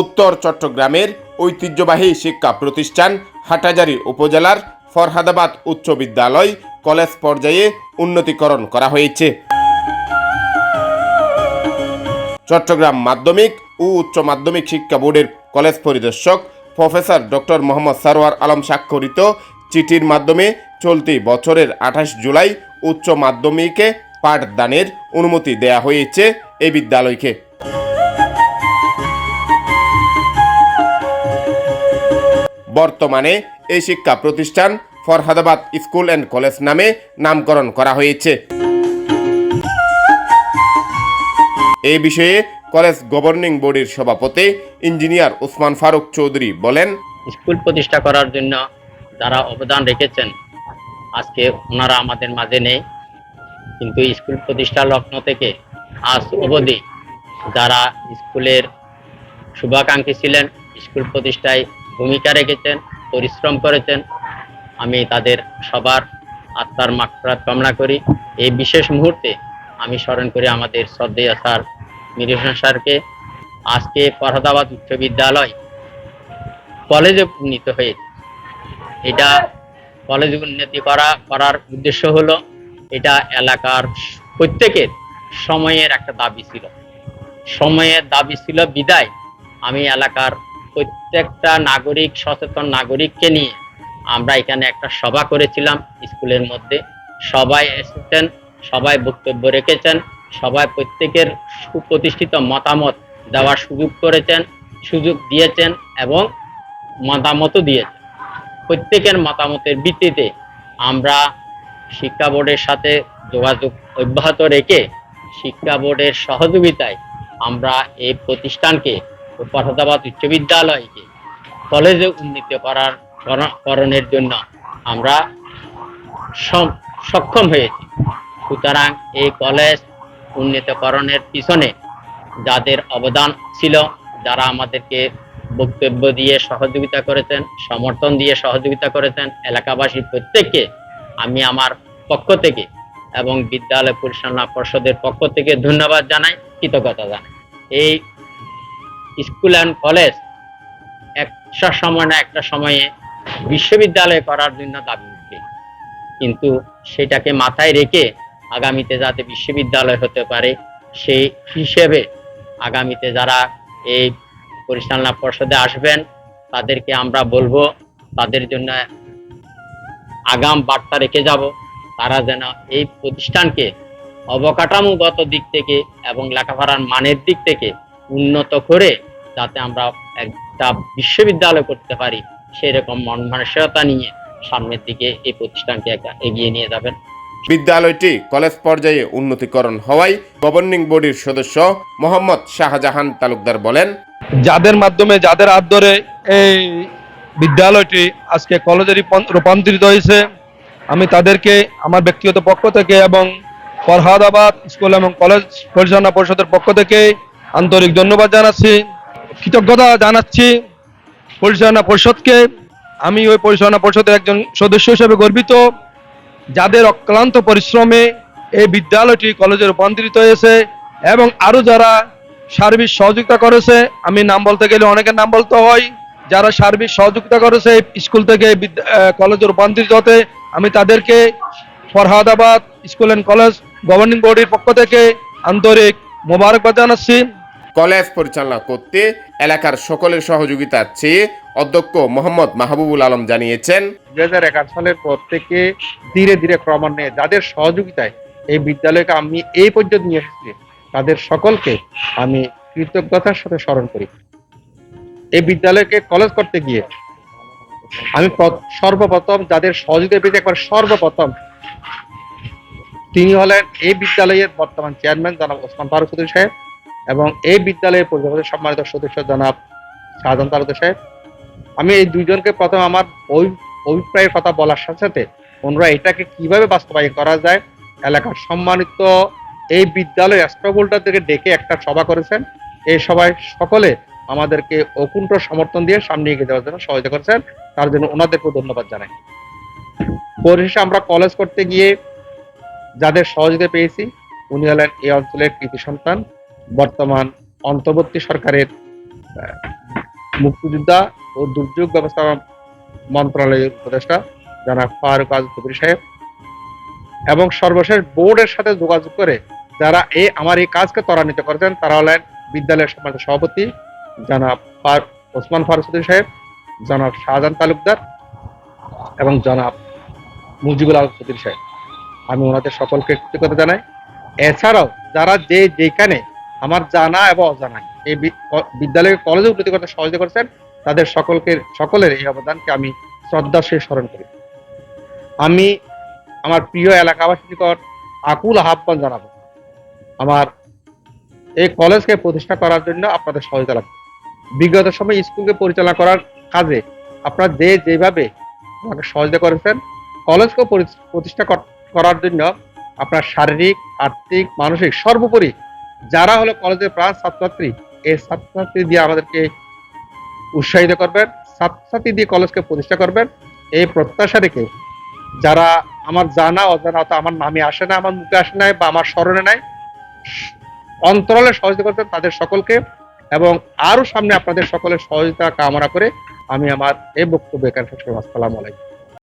উত্তর চট্টগ্রামের ঐতিহ্যবাহী শিক্ষা প্রতিষ্ঠান হাটাজারি উপজেলার ফরহাদাবাদ উচ্চ বিদ্যালয় কলেজ পর্যায়ে উন্নতিকরণ করা হয়েছে। চট্টগ্রাম মাধ্যমিক ও উচ্চ মাধ্যমিক শিক্ষা বোর্ডের কলেজ পরিদর্শক প্রফেসর ডক্টর মোহাম্মদ সারোয়ার আলম স্বাক্ষরিত চিঠির মাধ্যমে চলতি বছরের আঠাশ জুলাই উচ্চ মাধ্যমিকে পাঠদানের অনুমতি দেয়া হয়েছে এই বিদ্যালয়কে। বর্তমানে এই শিক্ষা প্রতিষ্ঠান ফরহাদাবাদ স্কুল অ্যান্ড কলেজ নামে নামকরণ করা হয়েছে। এই বিষয়ে কলেজ গভর্নিং বোর্ডের সভাপতি ইঞ্জিনিয়ার ওসমান ফারুক চৌধুরী বলেন, স্কুল প্রতিষ্ঠা করার জন্য যারা অবদান রেখেছেন, আজকে ওনারা আমাদের মাঝে নেই। কিন্তু স্কুল প্রতিষ্ঠা লগ্ন থেকে আজ অবধি যারা স্কুলের শুভাকাঙ্ক্ষী ছিলেন, স্কুল প্রতিষ্ঠায় ভূমিকা রেখেছেন, পরিশ্রম করেছেন। আমি তাদের সবার আত্মার মাকফরাত কামনা করি। এই বিশেষ মুহূর্তে আমি স্মরণ করি আমাদের শ্রদ্ধেয় স্যার মির স্যারকে। আজকে ফরহাদাবাদ উচ্চ বিদ্যালয় কলেজে উন্নীত হয়েছে এটা কলেজে উন্নতি করা, করার উদ্দেশ্য হলো এটা এলাকার প্রত্যেকের সময়ের একটা দাবি ছিল। সময়ের দাবি ছিল বিদায়। আমি এলাকার প্রত্যেকটা নাগরিক, সচেতন নাগরিককে নিয়ে আমরা এখানে একটা সভা করেছিলাম স্কুলের মধ্যে। সবাই এসেছেন, সবাই বক্তব্য রেখেছেন, সবাই প্রত্যেকের সুপ্রতিষ্ঠিত মতামত দেওয়ার সুযোগ করেছেন, সুযোগ দিয়েছেন এবং মতামতও দিয়েছেন। প্রত্যেকের মতামতের ভিত্তিতে আমরা শিক্ষা বোর্ডের সাথে যোগাযোগ অব্যাহত রেখে শিক্ষা বোর্ডের সহযোগিতায় আমরা এই প্রতিষ্ঠানকে ফরহাদাবাদ উচ্চ বিদ্যালয়কে কলেজে উন্নীত করার করণের জন্য আমরা সক্ষম হয়েছি। সুতরাং এই কলেজ উন্নীতকরণের পিছনে যাদের অবদান ছিল, যারা আমাদেরকে বক্তব্য দিয়ে সহযোগিতা করেছেন, সমর্থন দিয়ে সহযোগিতা করেছেন, এলাকাবাসী প্রত্যেককে আমি আমার পক্ষ থেকে এবং বিদ্যালয় পরিচালনা পর্ষদের পক্ষ থেকে ধন্যবাদ জানাই, কৃতজ্ঞতা জানাই। এই স্কুল অ্যান্ড কলেজ একটা সময় না একটা সময়ে বিশ্ববিদ্যালয় করার জন্য দাবি উঠবে। কিন্তু সেটাকে মাথায় রেখে আগামীতে যাতে বিশ্ববিদ্যালয় হতে পারে, সেই হিসেবে আগামীতে যারা এই পরিচালনা পর্ষদে আসবেন, তাদেরকে আমরা বলব, তাদের জন্য আগাম বার্তা রেখে যাব, তারা যেন এই প্রতিষ্ঠানকে অবকাঠামোগত দিক থেকে এবং লেখাপড়ার মানের দিক থেকে উন্নত করে যাতে আমরা একটা বিশ্ববিদ্যালয় করতে পারি সেরকম মন মানসিকতা নিয়ে সামনের দিকে এই প্রতিষ্ঠানকে এগিয়ে নিয়ে যাবেন। বিদ্যালয়টি কলেজ পর্যায়ে উন্নতিকরণ হওয়ায় গভর্নিং বডির সদস্য মোহাম্মদ শাহজাহান তালুকদার বলেন যাদের মাধ্যমে যাদের হাত ধরে এই বিদ্যালয়টি আজকে কলেজে রূপান্তরিত হয়েছে আমি তাদেরকে আমার ব্যক্তিগত পক্ষ থেকে এবং ফরহাদাবাদ স্কুল এবং কলেজ পরিচালনা পরিষদের পক্ষ থেকে আন্তরিক ধন্যবাদ জানাচ্ছি, কৃতজ্ঞতা জানাচ্ছি পরিচালনা পরিষদকে। আমি ওই পরিচালনা পরিষদের একজন সদস্য হিসেবে গর্বিত, যাদের অক্লান্ত পরিশ্রমে এই বিদ্যালয়টি কলেজে রূপান্তরিত হয়েছে এবং আরও যারা সার্বিক সহযোগিতা করেছে, আমি নাম বলতে গেলে অনেকের নাম বলতে হয়, যারা সার্বিক সহযোগিতা করেছে স্কুল থেকে কলেজে রূপান্তরিত হতে, আমি তাদেরকে Farhadabad school and college governing বোর্ডের পক্ষ থেকে আন্তরিক মোবারকবাদ জানাচ্ছি। কলেজ পরিচালনা করতে এলাকার সকলের সহযোগিতা চেয়ে অধ্যক্ষ মোহাম্মদ মাহবুবুল আলম জানিয়েছেন, দুই হাজার এগারো সালের পর থেকে ধীরে ধীরে ক্রমান্বয়ে যাদের সহযোগিতায় এই বিদ্যালয়কে আমি এই পর্যন্ত নিয়ে এসেছি, তাদের সকলকে আমি কৃতজ্ঞতার সাথে স্মরণ করি। এই বিদ্যালয়কে কলেজ করতে গিয়ে আমি সর্বপ্রথম যাদের সহযোগিতা পেয়েছি, একবার সর্বপ্রথম তিনি হলেন এই বিদ্যালয়ের বর্তমান চেয়ারম্যান জনাব ওসমান ফারুক সাহেব। এবং এই বিদ্যালয়ের পরিচালকের সম্মানিত সদস্য জনাব শাহজাহান তালুকদার সাহেব, আমি এই দুইজনকে প্রথম আমার ওই অভিপ্রায়ের কথা বলার সাথে সাথে ওনারা এটাকে কীভাবে বাস্তবায়ন করা যায়? এলাকার সম্মানিত এই বিদ্যালয় অ্যাস্ট্রোবোল্টার থেকে ডেকে একটা সভা করেছেন। এই সভায় সকলে আমাদেরকে অকুণ্ঠ সমর্থন দিয়ে সামনে এগিয়ে যাওয়ার জন্য সহায়তা করেছেন। তার জন্য ওনাদেরকেও ধন্যবাদ জানাই। পরিশেষে আমরা কলেজ করতে গিয়ে যাদের সহযোগিতা পেয়েছি, উনি হলেন এই অঞ্চলের কৃতি সন্তান বর্তমান অন্তর্বর্তী সরকারের মুক্তিযোদ্ধা ও দুর্যোগ ব্যবস্থাপনা মন্ত্রণালয়ের উপদেষ্টা জনাব ফারুক আজ চৌধুরী সাহেব। এবং সর্বশেষ বোর্ডের সাথে যোগাযোগ করে যারা এ, আমার এই কাজকে ত্বরান্বিত করেছেন, তারা হলেন বিদ্যালয়ের সম্মানিত সভাপতি জনাব ফার- ওসমান ফারুক সাহেব, জনাব শাহজাহান তালুকদার এবং জনাব মুজিবুল আলম চৌধুরী সাহেব। আমি ওনাদের সকলকে কৃতজ্ঞতা জানাই। এছাড়াও যারা যে যেখানে আমার জানা এবং অজানা। এই বিদ্যালয়ে কলেজে উন্নতি করতে সহযোগিতা করেছেন তাদের সকলকে সকলের এই অবদানকে আমি শ্রদ্ধার সহিত স্মরণ করি। আমি আমার প্রিয় এলাকাবাসীর নিকট আকুল আহ্বান জানাব। আমার এই কলেজকে প্রতিষ্ঠা করার জন্য আপনাদের সহযোগিতা লাগবে। বিগত সময় স্কুলকে পরিচালনা করার কাজে আপনারা যে যেভাবে আমাকে সহযোগিতা করেছেন কলেজকে প্রতিষ্ঠা কর- করার জন্য আপনার শারীরিক, আর্থিক, মানসিক সর্বোপরি যারা হলো কলেজের প্রাণ ছাত্রছাত্রী, এই ছাত্রছাত্রী দিয়ে আমাদেরকে উৎসাহিত করবেন, ছাত্রছাত্রী দিয়ে কলেজকে প্রতিষ্ঠা করবেন, এই প্রত্যাশা রেখে যারা আমার জানা, অজানা অথবা আমার নামে আসে না, আমার মুখে আসে নাই বা আমার স্মরণে নাই, অন্তরালে সহযোগিতা করতেন তাদের সকলকে এবং আরও সামনে আপনাদের সকলের সহযোগিতা কামনা করে আমি আমার এই বক্তব্য এখানে আসসালামু আলাইকুম।